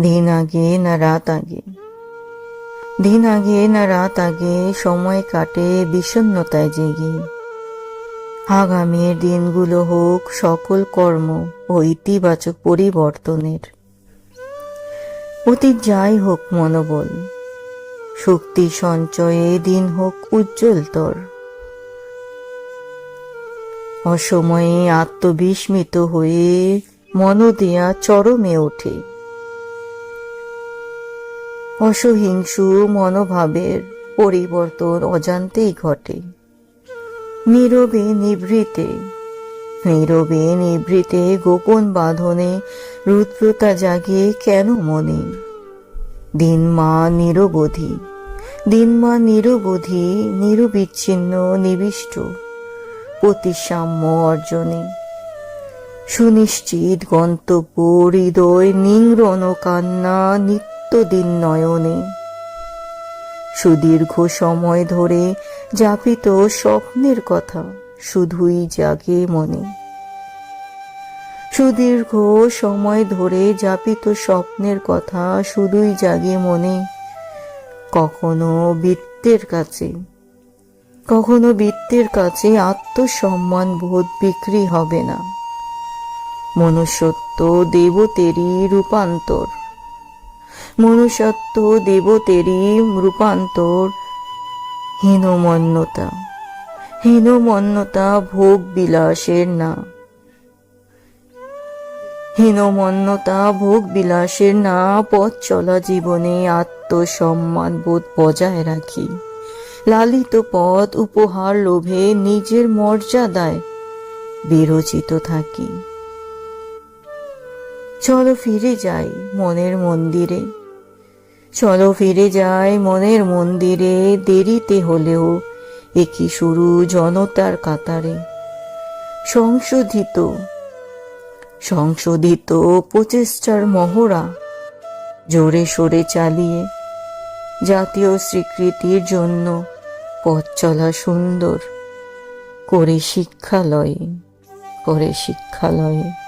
দিন আগে না রাত আগে দিন আগে না রাত আগে সময় কাটে বিষণ্ণতায় জেগে। আগামীর দিনগুলো হোক সকল কর্ম ও ইতিবাচক পরিবর্তনের। অতীত যাই হোক মনোবল, শক্তি সঞ্চয়ে দিন হোক উজ্জ্বলতর। অসময়ে আত্মবিস্মিত হয়ে মনোদেয়া চরমে ওঠে। অসহিংসু মনোভাবের পরিবর্তন অজান্তেই ঘটে। নীরবে নিভৃতে নীরবে নিভৃতে গোপন বাঁধনে রুদ্রতা জাগে কেন মনে? দিন মা নিরবধি, দিন মা নিরবধি, নিরবিচ্ছিন্ন, নিবিষ্ট প্রতিসাম্য অর্জনে। সুনিশ্চিত গন্তব্য, হৃদয় নিংরণ কান্না নিত্যদিন নয়নে। সুদীর্ঘ সময় ধরে যাপিত স্বপ্নের কথা শুধুই জাগে মনে। সুদীর্ঘ সময় ধরে যাপিত স্বপ্নের কথা শুধুই জাগে মনে। কখনো বৃত্তের কাছে, কখনো বৃত্তের কাছে আত্মসম্মান বোধ বিক্রি হবে না। মনুষ্যত্ব দেবতেরই রূপান্তর। মনুষ্যত্ব দেবতেরই রূপান্তর। হীনমন্যতা হীনমন্যতা ভোগ বিলাসের না। হীনমন্যতা ভোগ বিলাসের না, পথ চলা জীবনে আত্মসম্মান বোধ বজায় রাখি। লালিত পথ উপহার লোভে নিজের মর্যাদায় বিরচিত থাকি। চলো ফিরে যাই মনের মন্দিরে। চলো ফিরে যাই মনের মন্দিরে, দেরিতে হলেও। একই শুরু জনতার কাতারে? সংশোধিত। সংশোধিত প্রচেষ্টার মহড়া। জোরে সোরে চালিয়ে। জাতীয় স্বীকৃতির জন্য পথ চলা সুন্দর। করে শিক্ষালয়ে করে শিক্ষালয়ে।